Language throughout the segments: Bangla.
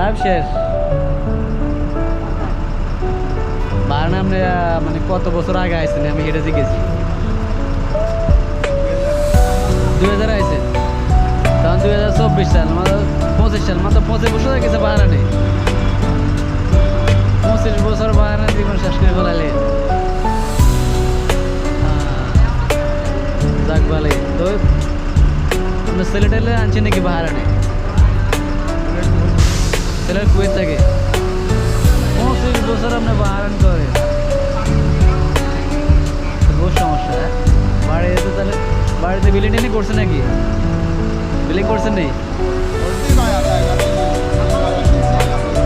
লাইভ শেষ। আপনি আহ, মানে কত বছর আগে আইসেন আমি হেঁটে শিখেছি দুই হাজার আইসে তখন দুই হাজার চব্বিশ সাল মাত্র পঁচিশ সাল মাত্র পঁচিশ বছর হয়ে গেছে বাহানা নেই। পঁচিশ বছর বাহানা জীবন শেষ করে ফেলালে। যাক ভালোই। তো আপনার ছেলে টেলে আনছে নাকি বাহারা নেই ছেলের কুয়েত থাকে পঁচিশ বছর আপনি বাহারান করে তো বহু সমস্যা হ্যাঁ? বাড়িতে তাহলে বাড়িতে বিলিং টিলিং করছে নাকি বিলিং করছেন নেই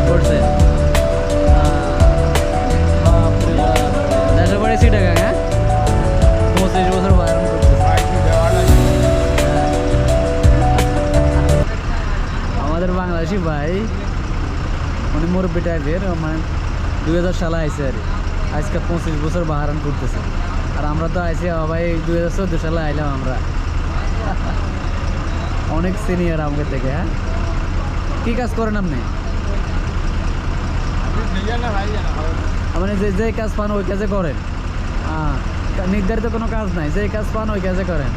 করছে দেশের বাড়ি সিটাকা হ্যাঁ পঁচিশ বছর বাহারান করতেছে আমাদের বাংলাদেশি ভাই মানে মুরব্বী টাইপের মানে দুই হাজার সালে আইসে আর। আজকে পঁচিশ বছর বাহারান করতেছে। আর আমরা তো আইসি ভাই, দুই হাজার চোদ্দ সালে আইলাম আমরা। অনেক সিনিয়র আমাদের থেকে হ্যাঁ? কী কাজ করেন আপনি? মানে যে যে কাজ পান ওই কাজে করেন। হ্যাঁ নির্ধারিত কোনো কাজ নাই, যে কাজ পান ওই কাজে করেন।